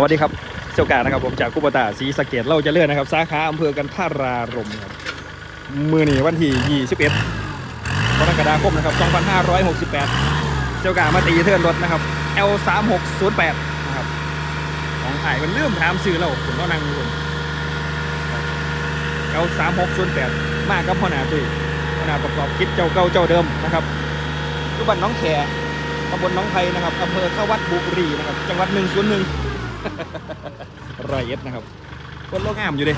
สวัสดีครับเจ้ากานะครับผมจากกุปตาศรีสะเกดเราจะเลื่อนนะครับ สาขาอำเภอกันท่ารารมครับมือหนีวันที่21กรกฎาคมนะครับ 2568เจ้ากามาตีเทิร์นรถนะครับ L3608 นะครับของถ่ายมันเริ่มถามซื้อเราผมก็นั่งอยู่ผม L3608 มากกับพ่อหนาตุ้ยพ่อหนาประกอบคิดเจ้าเก่าเจ้าเดิมนะครับรูบันน้องแขตำบลน้องไผ่นะครับอำเภอข้าวัดบุรีนะครับ จังหวัดหนึ่งศูนหนึ่ง รอยเอ็ดนะครับคนโลกงามอยู่เดิ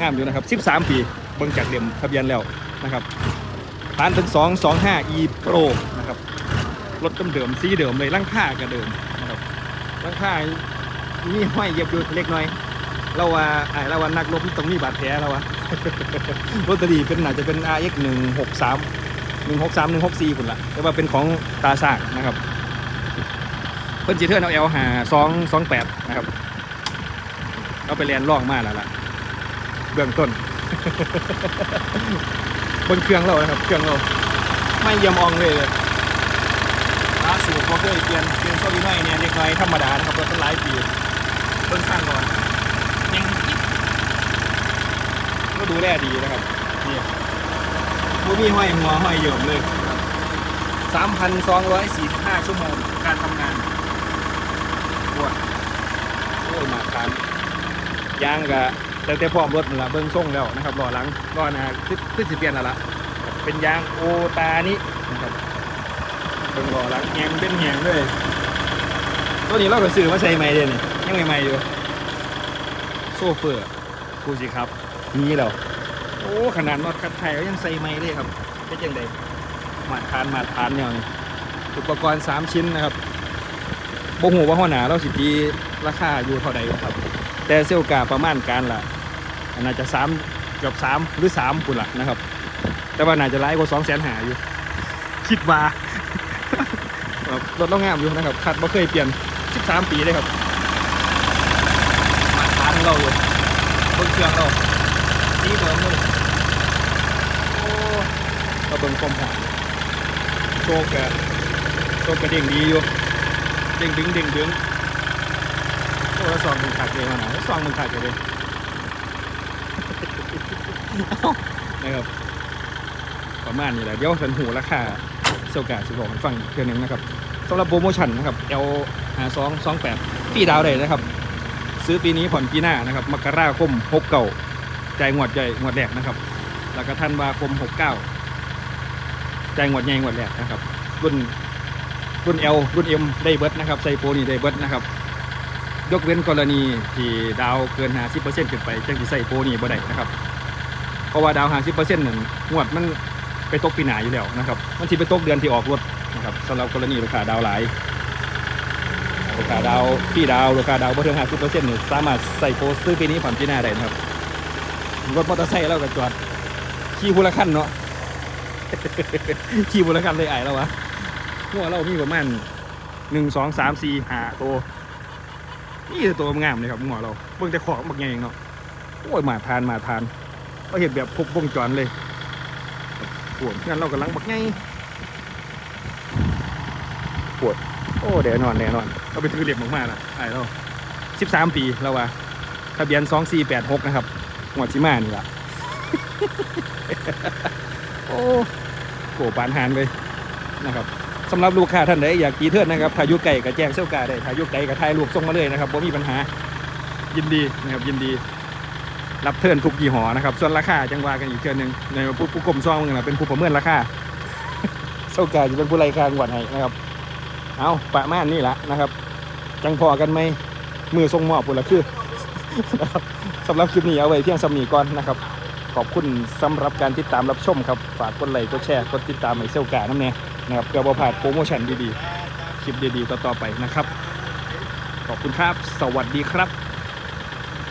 งามอยู่นะครับ 13 ปีเบิ่งจากเหลี่ยมทะเบียนแล้วนะครับผ่านถึง225 e pro นะครับรถเดิมๆสีเดิมเลยร่างค่ากระเดิมนะครับร่างค่ามีห้อยเย็บอยู่เล็กน้อย เราว่าไอ้เราว่านักรบตรงนี้บาดแผลเราว่ารถตอรีเป็นอาจจะเป็น RX 163 163 164คุณละแต่ว่าเป็นของตาซากนะครับเพิ่นจีเทิร์นเอาเอลหาสองสองแปดนะครับ เอาไปเรียนล่องมาแล้วล่ะเบื้องต้น บนเครื่องเรานะครับ เครื่องเรา ไม่เยี่ยมอองเลยเลยล่าสุดพอเคยเปลี่ยนเปลี่ยนโซลินอยเนี่ยเล็กน้อยธรรมดานะครับรถหลายปีเพิ่งสร้างก่อนยังกิ๊บก็ดูแลดีนะครับนี่ผู้มีห้อยหัวห้อยเยิมเลย3,245ชั่วโมงการทำงาน วดโอ้ยมาทานยางกะแต่แต่พร้อมรถนั่นละเบิ้งส่งแล้วนะครับรอหลังรอหนะขึ้นสิเปลี่ยนแล้วละเป็นยางโอตานี้นะครับเบิ้งรอหลังแหงเป็นแหงด้วยตัวนี้เราก็ซื้อมาใช้ใหม่เลยนี่ยังใหม่ๆอยู่โซเฟอร์คูสิครับมีแล้วโอ้ขนาดน็อตคัดไทยก็ยังใส่ใหม่เลยครับเป็นยังไงมาทานมาทานเนี่ยนี่อุปกรณ์ 3 ชิ้นนะครับ บ่ฮู้ว่าหัวหนาเราสิตีราคาอยู่เท่าใดครับ แต่เซลกาประมาณการละน่าจะ3เกือบ3หรือ3ปุ่นละนะครับ แต่ว่าน่าจะหลายกว่า2แสนหาอยู่ คิดว่า รถเรางามอยู่นะครับคัดบ่เคยเปลี่ยน13ปีเลยครับ มาทานเราอยู่เบิ่งเครื่องเราสีเดิมเลยโอ้เราเบิ่งความหอมโชกกะโชกกระเด้งดีอยู่ เด้งดึงเด้งดึงโอ้แล้วซองมึงขาดเลยมาหน่อยซองมึงขาดเลยเอ้านะครับประมาณนี้แหละเดี๋ยวสันหูราคาเซลกาสิบอกให้ฟังอีกเทื่อหนึงนะครับสำหรับโปรโมชั่นนะครับ L หาสองสองแปดปีดาวได้นะครับ ซื้อปีนี้ผ่อนปีหน้านะครับมกราคมหกเก่าจ่ายงวดใหญ่งวดแรกนะครับ แล้วก็ธันวาคมหกเก้าจ่ายงวดใหญ่งวดแรกนะครับรุ่น รุ่น L รุ่น M ได้เบิร์ดนะครับใส่โปนี่ได้เบิร์ดนะครับ ยกเว้นกรณีที่ดาวเกิน 50%ขึ้นไปจังสิใส่โปนี่บ่ได้นะครับ เพราะว่าดาว 50%นั่นงวดมันไปตกปีหนาอยู่แล้วนะครับ มันสิไปตกเดือนที่ออกรถนะครับสำหรับกรณีราคาดาวหลายราคาดาวพี่ดาวราคาดาวบ่ถึง50%นี่สามารถใส่โปรซื้อปีนี้ผ่อนปีหน้าได้นะครับรถมอเตอร์ไซค์เราก็จอดขี่ผู้ละคันเนาะขี่ผู้ละคันเลยไอ้แล้ววะ หัวเรามีประมาณหนึ่งสองสามสี่ห้าตัวนี่ตัวงามเลยครับหัวเราเบิ่งแต่ของบักใหญ่เงเนาะโอ้ยมาทานมาทานก็เห็นแบบครบวงจรเลยปวดงั้นเรากำลังบักใหญ่ปวดโอ้แน่นอนแน่นอนเราไปถือเหลี่ยมมากๆนะไอ้เราสิบสามปีแล้วว่าทะเบียนสองสี่แปดหกนะครับหัวชิมานี่ละโอ้โหปานหานเลยนะครับ สำหรับลูกค้าท่านใดอยากกีเทิร์นนะครับถ้าอยู่ไก่ก็แจ้งเซลกาได้ถ้าอยู่ไก่ก็ถ่ายรูปส่งมาเลยนะครับบ่มีปัญหายินดีนะครับยินดี รับเทิร์นทุกยี่ห้อนะครับส่วนราคาจังหว่ากันอีกเทื่อหนึ่งในผู้ผู้กลมซองมึงนะเป็นผู้ประเมินราคาเซลกาจะเป็นผู้รายการกวดให้นะครับ เอาประมาณนี้ละนะครับ จังพอกันไหมมือทรงหมอบปุ่นละคือนะครับสำหรับคลิปนี้เอาไว้เพียงสำนีก่อนนะครับ ขอบคุณสำหรับการติดตามรับชมครับ ฝากกดไลค์กดแชร์กดติดตามให้เซลกาน้ำแน่ นะครับเพื่อบ่พลาดโปรโมชั่นดีๆ คลิปดีๆ ต่อๆไปนะครับ ขอบคุณครับ สวัสดีครับ